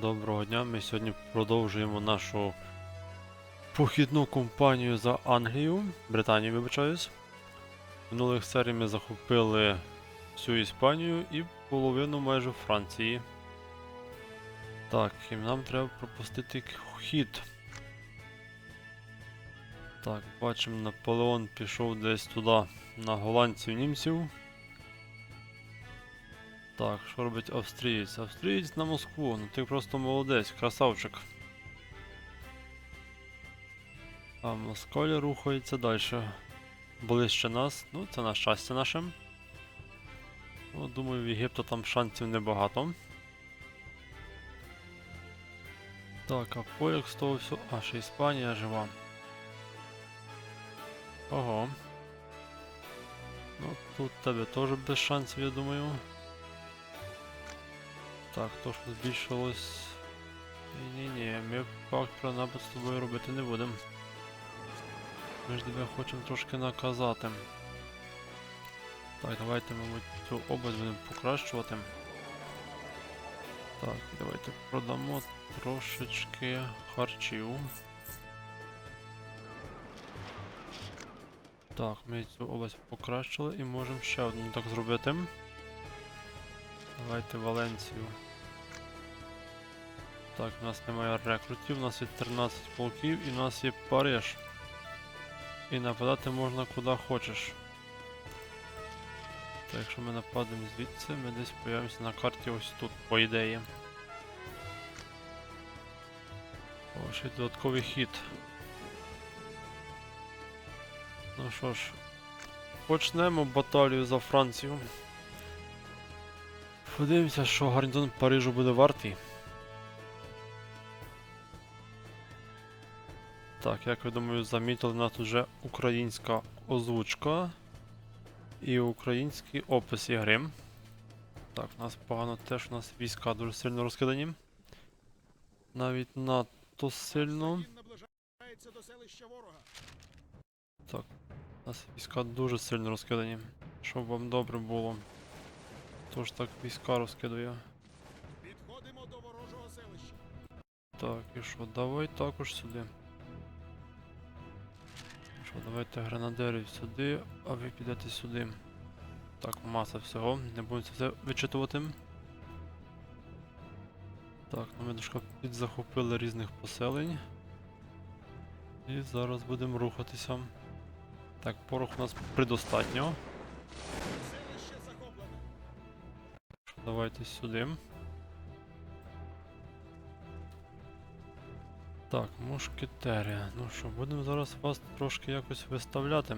Доброго дня. Ми сьогодні продовжуємо нашу похідну кампанію за Англію, Британію, вибачаюсь. В минулих серій ми захопили всю Іспанію і половину майже Франції. Так, і нам треба пропустити хід. Так, бачимо, Наполеон пішов десь туди на голландців німців. Так, що робить австрієць? Австрієць на Москву. Ну ти просто молодець, красавчик. А Москоля рухається далі. Ближче нас. Ну, це на щастя наше. Ну, думаю, в Єгипта там шансів небагато. Так, а пояк з того всього. А, ще Іспанія жива. Ого. Ну, тут тебе теж без шансів, я думаю. Так, то що збільшилось. Ні-ні-ні, ми факт про напад з тобою робити не будемо. Ми ж тебе хочемо трошки наказати. Так, давайте, мабуть, цю область будемо покращувати. Так, давайте продамо трошечки харчів. Так, ми цю область покращили і можемо ще одну так зробити. Давайте Валенцію. Так, у нас немає рекрутів, у нас є 13 полків і у нас є Париж. І нападати можна куди хочеш. Так, якщо ми нападемо звідси, ми десь появимося на карті ось тут, по ідеї. О, ще додатковий хід. Ну що ж, почнемо баталію за Францію. Подивимося, що гарнізон Парижу буде вартий. Так, як ви думаю, замітили, у нас вже українська озвучка і український опис ігри. Так, у нас погано теж, у нас війська дуже сильно розкидані. Навіть надто сильно. Ворога. У нас війська дуже сильно розкидані. Щоб вам добре було. Тож так війська розкидаю. Підходимо до ворожого селища. Так, і що, давай також сюди. Що, давайте гранадерів сюди, а ви підете сюди. Так, маса всього, не будемо це все вичитувати. Так, ну ми трошки підзахопили різних поселень. І зараз будемо рухатися. Так, порох у нас предостатньо. Давайте сюди. Так, мушкетери. Ну що, будемо зараз вас трошки якось виставляти.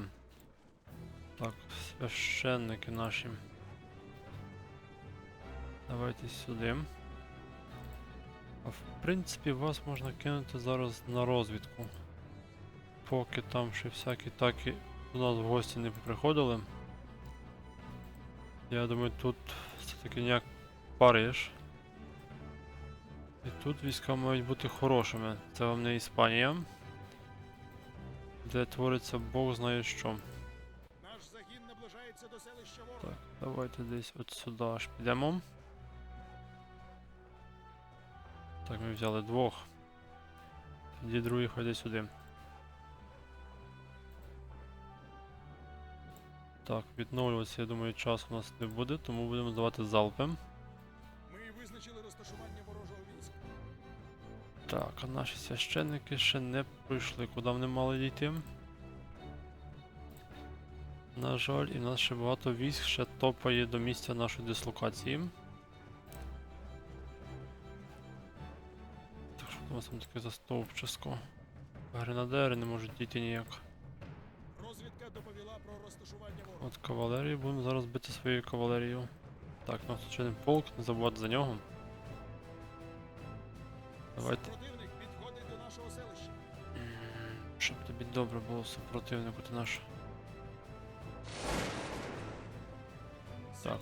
Так, священники наші. Давайте сюди. А в принципі вас можна кинути зараз на розвідку. Поки там ще всякі такі до нас в гості не приходили. Я думаю, тут все-таки ніяк Париж. І тут війська мають бути хорошими. Це вам не Іспанія. Де твориться Бог знає що. Наш загін наближається до селища ворога. Так, давайте десь от сюди аж підемо. Так, ми взяли двох. Тоді другий ходи сюди. Так, відновлюватися, я думаю, часу у нас не буде, тому будемо здавати залпи. Так, а наші священники ще не прийшли, куди вони мали дійти. На жаль, і в нас ще багато військ ще топає до місця нашої дислокації. Так що у нас там таке застовпчиско. Гренадери не можуть дійти ніяк. Розвідка доповіла про розташування. От кавалерію будемо зараз бити своєю кавалерією. Так, у нас тут ще один полк, не забувати за нього. Давайте. Щоб тобі добре було супротивнику ти наш. Так.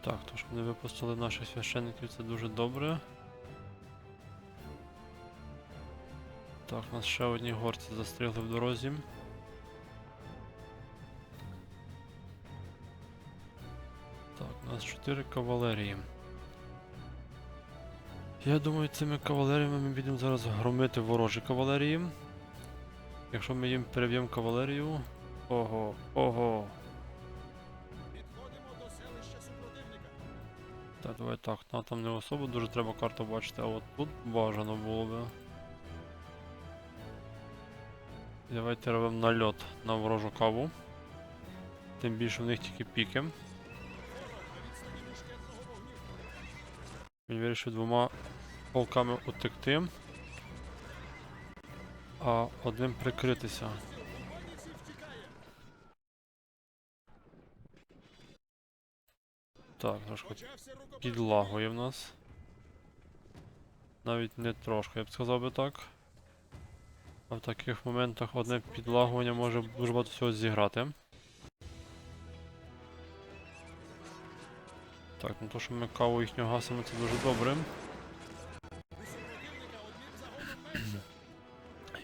Так, то що вони випустили наших священників, це дуже добре. Так, у нас ще одні горці застрягли в дорозі. Так, у нас нас 4 кавалерії. Я думаю, цими кавалеріями ми будемо зараз громити ворожі кавалерії. Якщо ми їм переб'ємо кавалерію. Ого, ого. Підходимо до селища супротивника. Так, давай так, на там не особо дуже треба карту бачити, а от тут бажано було би. Давайте робимо нальот на ворожу каву. Тим більше в них тільки піки. Він вирішив двома полками утекти, а одним прикритися. Так, трошки підлагує в нас. Навіть не трошки, я б сказав би так. А в таких моментах одне підлагування може дуже багато всього зіграти. Так, ну то, що ми каву їхню гасимо, це дуже добре.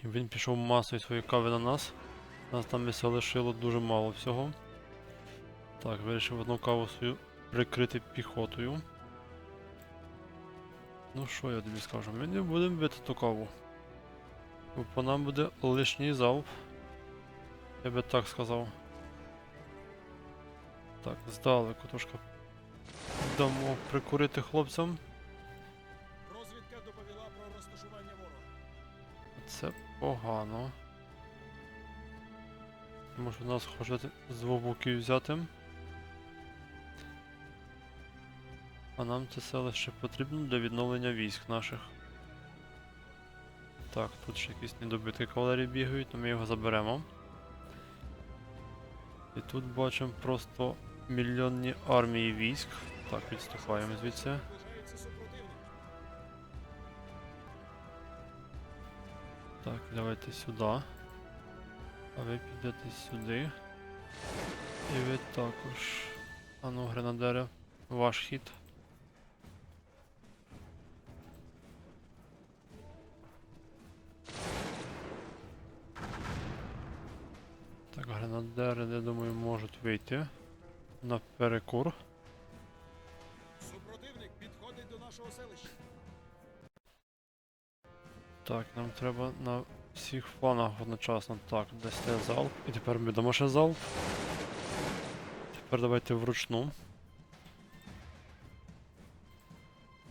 І Він пішов масою своєї кави на нас. Нас там і лишило дуже мало всього. Так, вирішив одну каву свою прикрити піхотою. Ну що я тобі скажу? Ми не будемо бити ту каву. Бо по нам буде лишній залп. Я би так сказав. Так, здалеку трошки дамо прикурити хлопцям. Погано. Що нас хочуть з двох боків взяти. А нам це селище потрібно для відновлення військ наших. Так, тут ще якісь недобитки кавалерії бігають, то ми його заберемо. І тут бачимо просто мільйонні армії військ. Так, відступаємо звідси. Так, давайте сюди. А ви підете сюди. І ви також. Ану, гренадери, ваш хід. Так, гренадери, я думаю, можуть вийти на перекур. Так, нам треба на всіх флангах одночасно. Так, десь дасте залп. І тепер ми дамо ще залп. Тепер давайте вручну.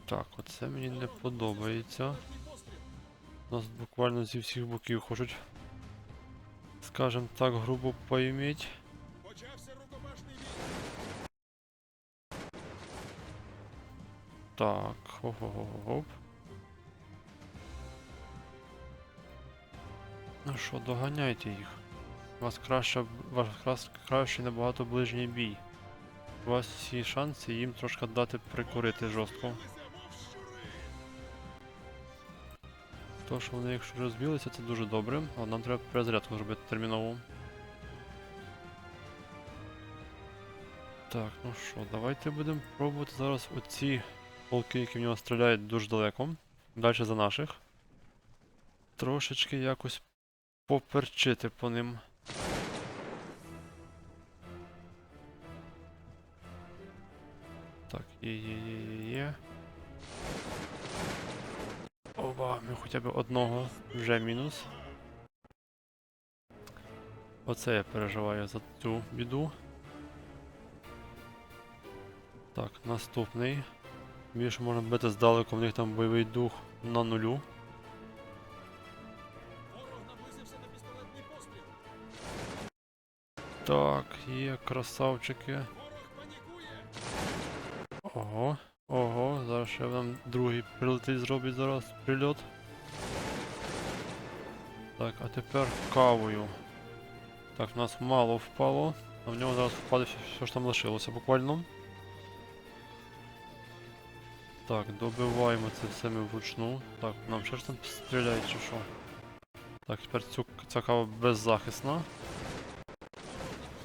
Так, оце мені не подобається. Нас буквально зі всіх боків хочуть. Скажем так, грубо бій. Так, хоп-хоп-хоп. Ну що, доганяйте їх. У вас краще, ваш крас- кращий набагато ближній бій. У вас всі шанси їм трошки дати прикурити жорстко. То, що вони якщо розбілися, це дуже добре, але нам треба перезарядку зробити терміново. Так, ну що, давайте будемо пробувати зараз оці полки, які в нього стріляють дуже далеко. Далі за наших. Трошечки якось поперчити по ним. Так, є, є, є, є, є. Ми хоча б одного вже мінус. Оце я переживаю за цю біду. Так, наступний. Більше можна бити здалеку, в них там бойовий дух на нулю. Так, є красавчики. Ого, ого, зараз ще нам другий прилетить зробить зараз прильот. Так, а тепер кавою. Так, в нас мало впало, а в нього зараз впаде все, що там лишилося буквально. Так, добиваємо це все ми вручну. Так, нам ще ж там стріляють чи що? Так, тепер цю, ця кава беззахисна.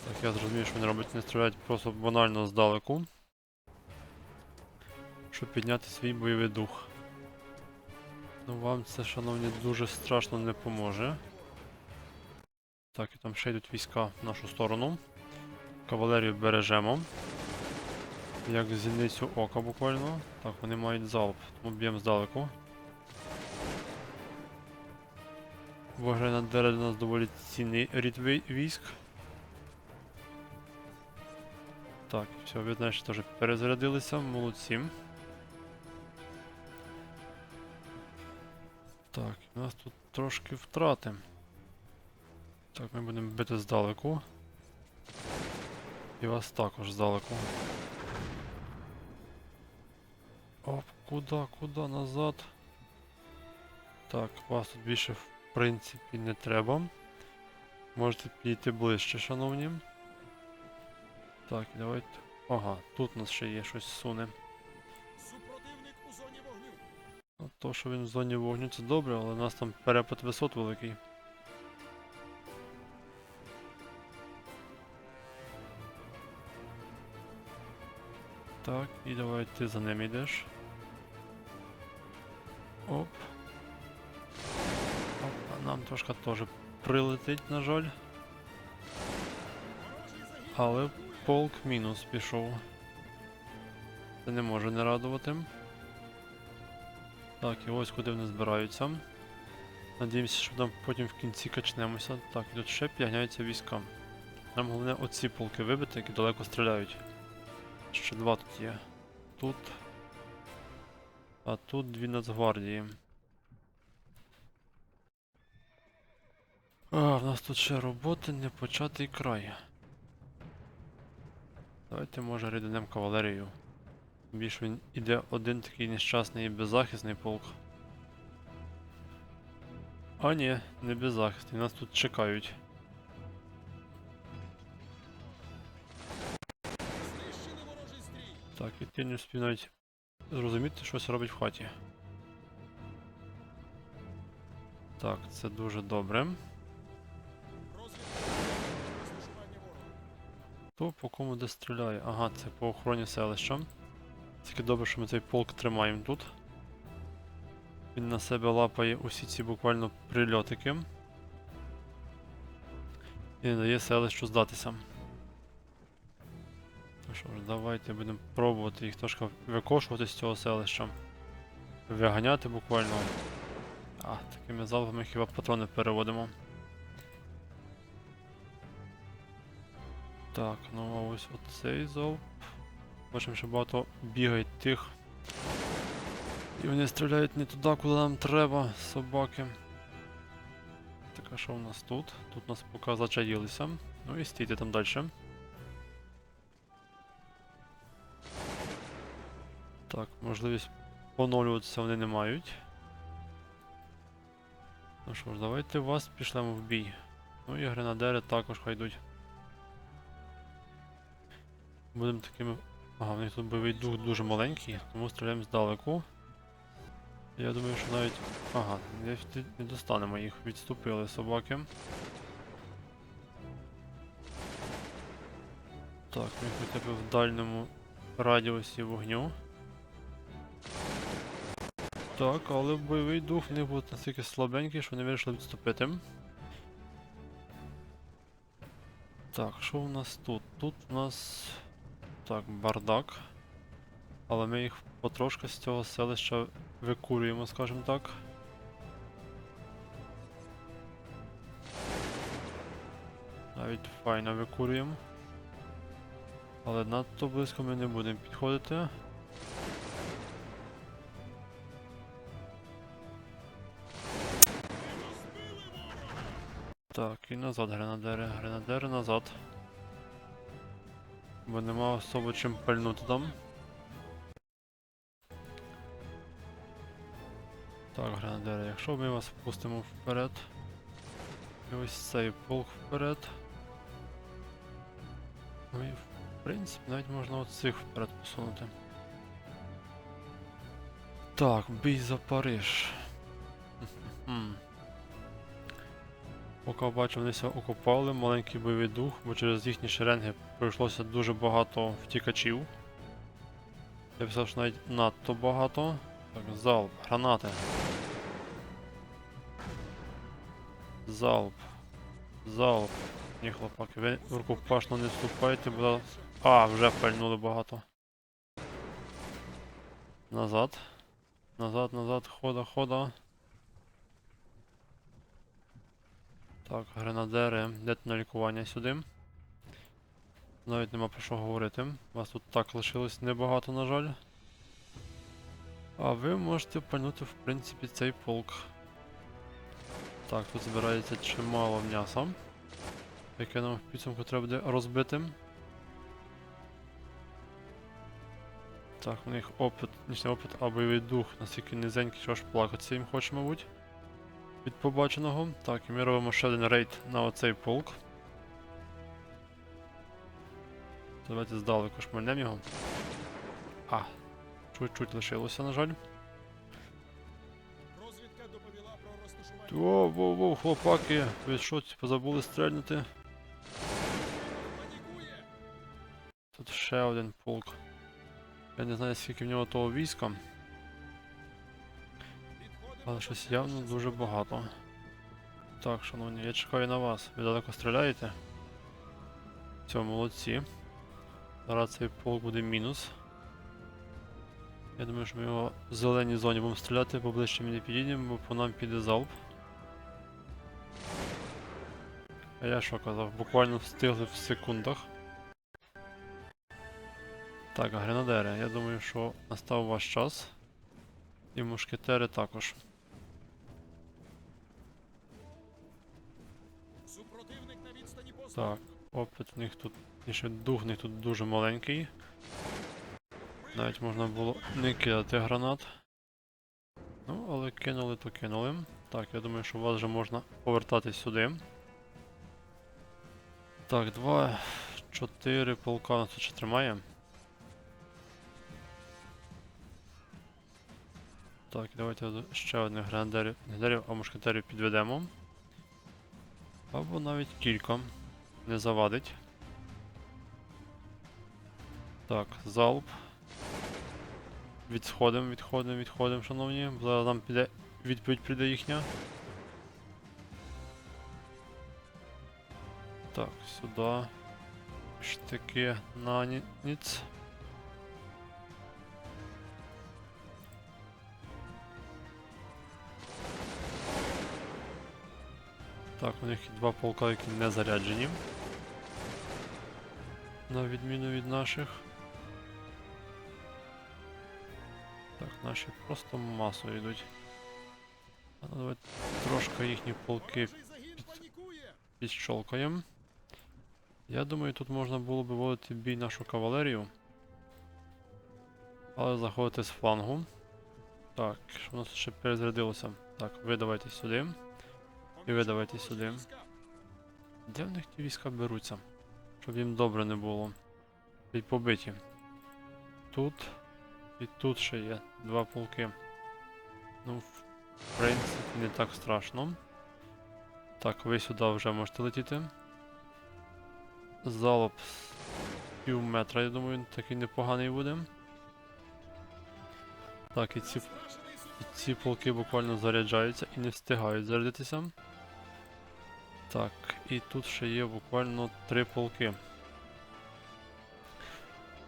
Так, я зрозумів, що вони роблять, вони стріляють просто банально здалеку щоб підняти свій бойовий дух. Ну вам це, шановні, дуже страшно не поможе. Так, і там ще йдуть війська в нашу сторону. Кавалерію бережемо. Як зіницю ока буквально. Так, вони мають залп, тому б'ємо здалеку. Вважаю на для нас доволі цінний рід військ. Так, все, ви значить теж перезарядилися, молодці. Так, у нас тут трошки втрати. Так, ми будемо бити здалеку. І вас також здалеку. Оп, куда, куда назад? Так, вас тут більше в принципі не треба. Можете підійти ближче, шановні. Так, давайте. Ага, тут у нас ще є щось суне. Супротивник у зоні вогню. Ну, то, що він в зоні вогню, це добре, але у нас там перепад висот великий. Так, і давай ти за ним йдеш. Оп. Оп, а нам трошки теж прилетить, на жаль. Але. Полк мінус пішов. Це не може не радувати. Так, і ось куди вони збираються. Надіємося, що там потім в кінці качнемося. Так, і тут ще підганяються війська. Нам головне оці полки вибити, які далеко стріляють. Ще два тут є. Тут. А тут дві Нацгвардії. А, в нас тут ще роботи не початий край. Давайте може рядинем кавалерію. Більш він іде один такий нещасний і беззахисний полк. А ні, не беззахисний, нас тут чекають. Так, і ти не встиг навіть зрозуміти, щось робить в хаті. Так, це дуже добре. То по кому де стріляє? Ага, це по охороні селища. Тільки добре, що ми цей полк тримаємо тут. Він на себе лапає усі ці буквально прильотики. І не дає селищу здатися. Ну що ж, давайте будемо пробувати їх трошки викошувати з цього селища. Виганяти буквально. А, такими залпами хіба патрони переводимо. Так, ну а ось оцей залп. Бачимо, що багато бігають тих. І вони стріляють не туди, куди нам треба, собаки. Так, а що в нас тут? Тут нас поки зачаїлися. Ну і стійте там далі. Так, можливість поновлюватися вони не мають. Ну що ж, давайте вас пішлемо в бій. Ну і гренадери також хай йдуть. Будемо такими. Ага, в них тут бойовий дух дуже маленький, тому стріляємо здалеку. Я думаю, що навіть. Ага, не, достанемо їх, відступили собаки. Так, ми хоча б в дальньому радіусі вогню. Так, але бойовий дух в них був настільки слабенький, що вони вирішили відступити. Так, що у нас тут? Тут у нас. Так, бардак. Але ми їх потрошки з цього селища викурюємо, скажімо так. Навіть файно викурюємо. Але надто близько ми не будемо підходити. Так, і назад гренадери, гренадери назад. Бо нема особо чим пальнути там. Так, гренадери, якщо ми вас впустимо вперед. І ось цей полк вперед. Ну і в принципі навіть можна оцих вперед посунути. Так, бій за Париж. Поки бачу, вони ся окопали, маленький бойовий дух, бо через їхні шеренги пройшлося дуже багато втікачів. Я писав, що навіть надто багато. Так, залп, гранати. Залп. Залп. Ні, хлопаки, ви рукопашно не вступайте, бо... А, вже пальнули багато. Назад. Назад, назад, хода, хода. Так, гренадери, йдете на лікування сюди. Навіть нема про що говорити. Вас тут так лишилось небагато, на жаль. А ви можете пальнути, в принципі, цей полк. Так, тут збирається чимало м'яса. Яке нам в підсумку треба буде розбити. Так, у них опит, ніж не опит, а бойовий дух настільки низенький, що аж плакатися їм хоче, мабуть. Від побаченого. Так, і ми робимо ще один рейд на оцей полк. Давайте здалеку шмальнемо його. А, чуть-чуть лишилося, на жаль. Воу, воу, воу, хлопаки, ви що, типу, забули стрельнути? Тут ще один полк. Я не знаю, скільки в нього того війська, але щось явно дуже багато. Так, шановні, я чекаю на вас. Ви далеко стріляєте? Все, молодці. Зараз цей полк буде мінус. Я думаю, що ми його в зеленій зоні будемо стріляти, поближче ми не підійдемо, бо по нам піде залп. А я що казав, буквально встигли в секундах. Так, гренадери, я думаю, що настав ваш час. І мушкетери також. Так, опит в них тут, ніж дух в них тут дуже маленький. Навіть можна було не кидати гранат. Ну, але кинули, то кинули. Так, я думаю, що у вас вже можна повертатись сюди. Так, два, чотири полка нас тут ще тримає. Так, давайте ще одних гренадерів, а мушкетерів підведемо. Або навіть кілька. Не завадить. Так, залп. Відходимо, відходимо, відходимо, шановні. Зараз нам піде відповідь прийде їхня. Так, сюди. Штики на ні- ніц. Так, у них два полка, які не заряджені. На відміну від наших. Так, наші просто масою йдуть. А ну давай трошки їхні полки панікує! підщолкаємо. Я думаю, тут можна було би вводити бій нашу кавалерію. Але заходити з флангу. Так, що в нас ще перезарядилося? Так, ви давайте сюди. І ви давайте сюди. Де в них ті війська беруться? Щоб їм добре не було. І побиті. Тут і тут ще є два полки. Ну, в принципі, не так страшно. Так, ви сюди вже можете летіти. Залп з пів метра, я думаю, такий непоганий буде. Так, і ці, і ці полки буквально заряджаються і не встигають зарядитися. Так, і тут ще є буквально три полки.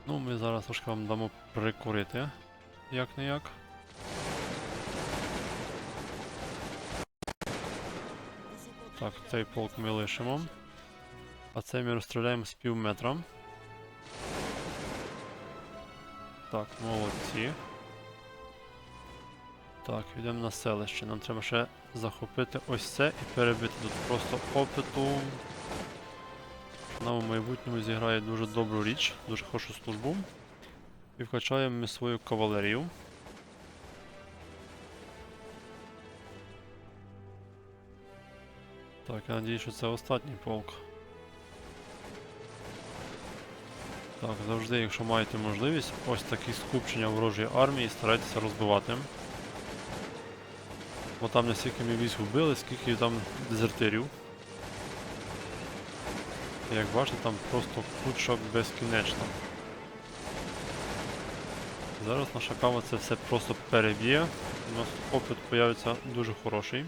Ну, ми зараз трошки вам дамо прикурити. Як не як. Так, цей полк ми лишимо. А цей ми розстріляємо з пів метра. Так, молодці. Так, йдемо на селище. Нам треба ще захопити ось це і перебити тут просто опиту. Нам у майбутньому зіграє дуже добру річ, дуже хорошу службу. І вкачаємо ми свою кавалерію. Так, я надію, що це останній полк. Так, завжди, якщо маєте можливість, ось такі скупчення ворожої армії старайтеся розбивати. Бо там настільки ми військ вбили, скільки там дезертирів. Як бачите, там просто куча безкінечна. Зараз наша кава це все просто переб'є. У нас опит появиться дуже хороший.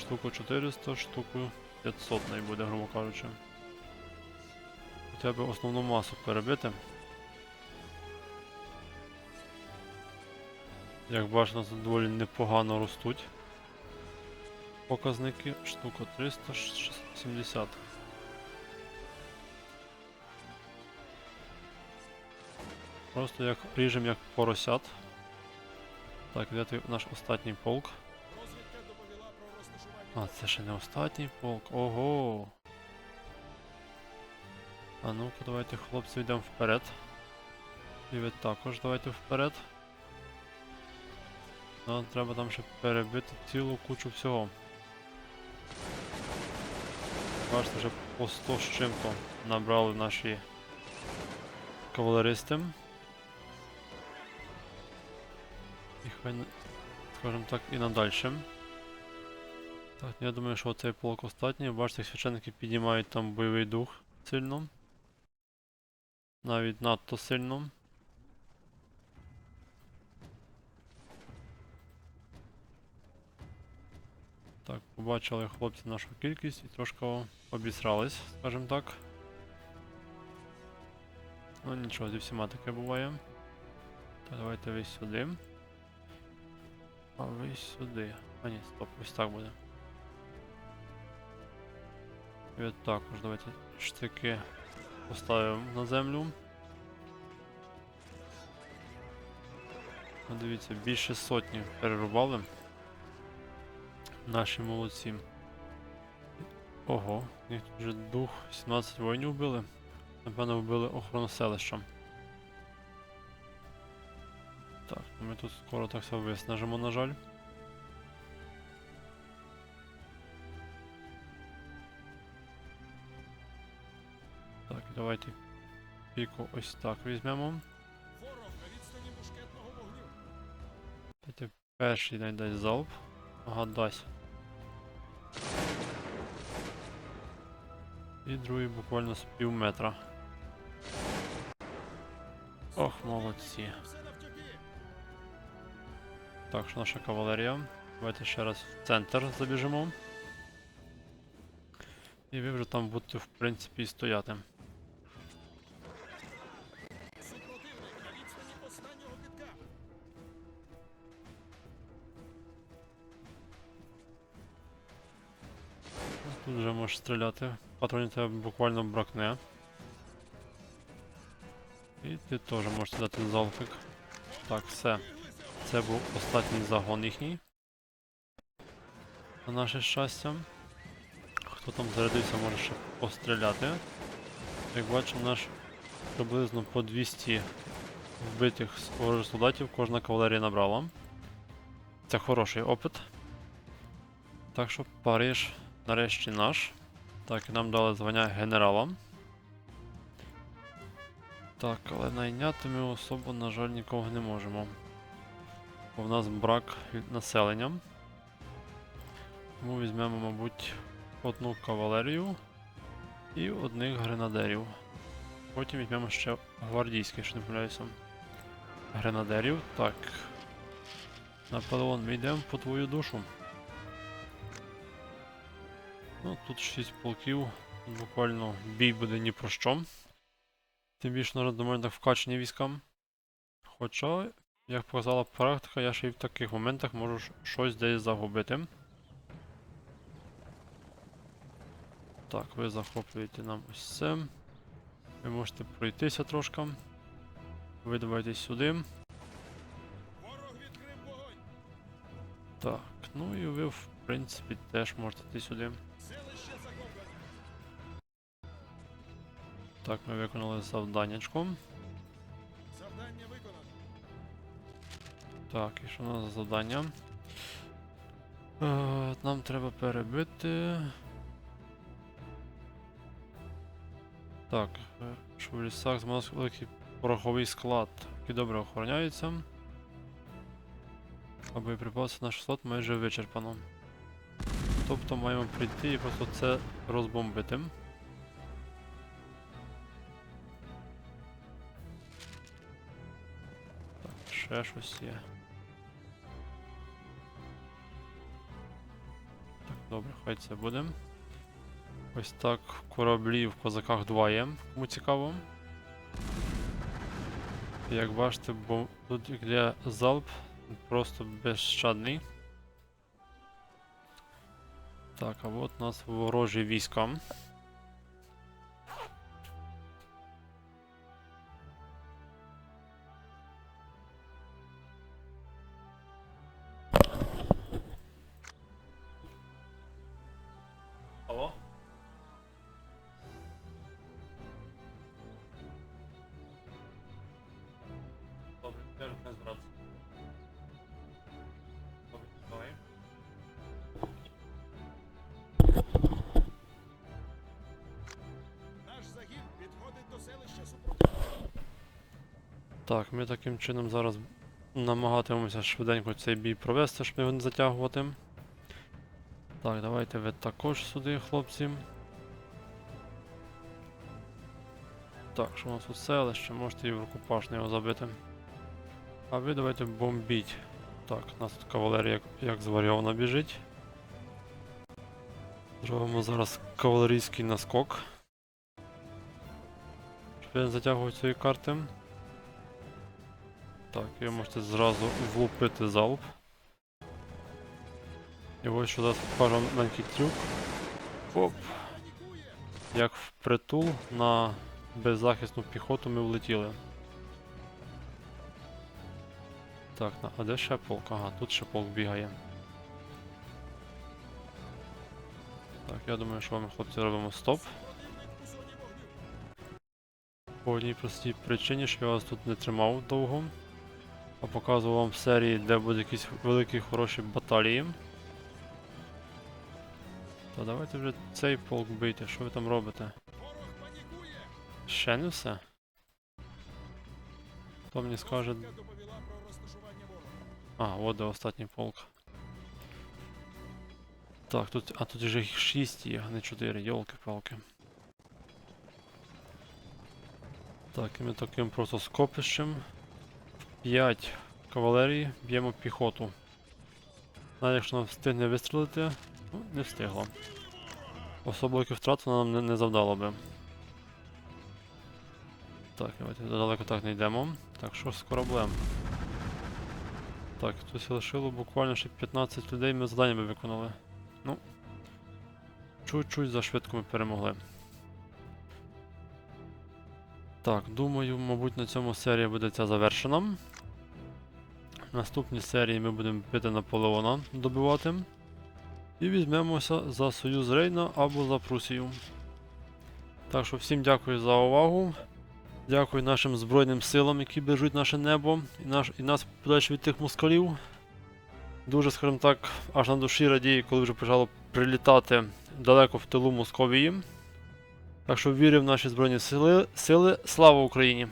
Штуку 400, штуку 500 най буде, грубо кажучи. Хоча б основну масу перебити. Як нас тут доволі непогано ростуть. Показники штука 370. Просто як ріжем як поросят. Так, де той наш останній полк? А, це ще не останній полк. Ого. А ну-ка, давайте, хлопці, йдемо вперед. І ви також давайте вперед. Нам треба там ще перебити цілу кучу всього. Бачите, вже по 100 з чим-то набрали наші кавалеристи. І хай, скажімо так, і надальшим. Так, я думаю, що цей полк остатній. Бачите, священники піднімають там бойовий дух сильно. Навіть надто сильно. Побачили хлопці нашу кількість і трошки обісрались, скажімо так. Ну нічого, зі всіма таке буває. Так, давайте ви сюди. А ви сюди. А ні, стоп, ось так буде. І от також давайте штики поставимо на землю. Дивіться, більше сотні перерубали. Наші молодці. Ого, них тут вже дух 17 воїнів вбили. Напевно, вбили охорону селища. Так, ну ми тут скоро так все виснажимо, на жаль. Так, давайте піку ось так візьмемо. Перший дай залп. Ага, дасть. І другий буквально з пів метра. Ох, молодці. Так, що наша кавалерія. Давайте ще раз в центр забіжимо. І ви вже там будете в принципі і стояти. Тут вже можеш стріляти. Патронів тебе буквально бракне. І ти теж можеш дати залпик. Так, все. Це був останній загон їхній. На наше щастя. Хто там зарядився, може ще постріляти. Як бачимо, наш приблизно по 200 вбитих ворожих солдатів кожна кавалерія набрала. Це хороший опит. Так що Париж нарешті наш. Так, і нам дали звання генерала. Так, але найняти ми особо, на жаль, нікого не можемо. Бо в нас брак населення. Тому візьмемо, мабуть, одну кавалерію і одних гренадерів. Потім візьмемо ще гвардійських, якщо не помиляюся. Гренадерів. Так. Наполеон, ми йдемо по твою душу. Ну, тут 6 полків. Буквально бій буде ні про що. Тим більше народ доволі так вкачені військам. Хоча, як показала практика, я ще й в таких моментах можу щось десь загубити. Так, ви захоплюєте нам ось це. Ви можете пройтися трошки. Ви давайте сюди. Так, ну і ви, в принципі, теж можете йти сюди. Так, ми виконали завданнячко. Завдання виконано. Так, і що у нас за завдання? Е, нам треба перебити. Так, е, що в лісах з нас великий пороховий склад, який добре охороняється. А боєприпаси наш склад майже вичерпано. Тобто маємо прийти і просто це розбомбити. Ще щось є. Так, добре, хай це буде. Ось так кораблі в козаках 2 є, кому цікаво. Як бачите, бо тут йде залп Просто безщадний. Так, а от у нас ворожі війська. Так, ми таким чином зараз намагатимемося швиденько цей бій провести, щоб його не затягувати. Так, давайте ви також сюди, хлопці. Так, що у нас тут селище, можете і в рукопашний його забити. А ви давайте бомбіть. Так, у нас тут кавалерія як, як зварьована біжить. Зробимо зараз кавалерійський наскок. Щоб я не затягував цієї карти. Так, ви можете зразу влупити залп. І ось що зараз покажу маленький трюк. Оп. Як впритул на беззахисну піхоту ми влетіли. Так, а де ще полк? Ага, тут ще полк бігає. Так, я думаю, що ми, хлопці, робимо стоп. По одній простій причині, що я вас тут не тримав довго, показував вам серії, де будуть якісь великі хороші баталії. Та давайте вже цей полк бийте, що ви там робите? Ще не все? Хто мені скаже. А, от де останній полк. Так, тут. А тут вже їх 6 є, а не 4, йолки-палки. Так, і ми таким просто скопищем. 5 кавалерії б'ємо піхоту. Навіть якщо нам встигне вистрілити, ну, не встигло. Особливих втрат вона нам не, не завдала би. Так, давайте далеко так не йдемо. Так, що з кораблем? Так, тут лишило буквально ще 15 людей, ми завдання би виконали. Ну. Чуть-чуть зашвидко ми перемогли. Так, думаю, мабуть, на цьому серія буде ця завершена. Наступній серії ми будемо бити Наполеона добивати. І візьмемося за Союз Рейна або за Прусію. Так що всім дякую за увагу. Дякую нашим Збройним силам, які бережуть наше небо і, наш, і нас подальше від тих москалів. Дуже, скажімо так, аж на душі радію, коли вже почало прилітати далеко в тилу Московії. Так що вірю в наші Збройні сили. сили. Слава Україні!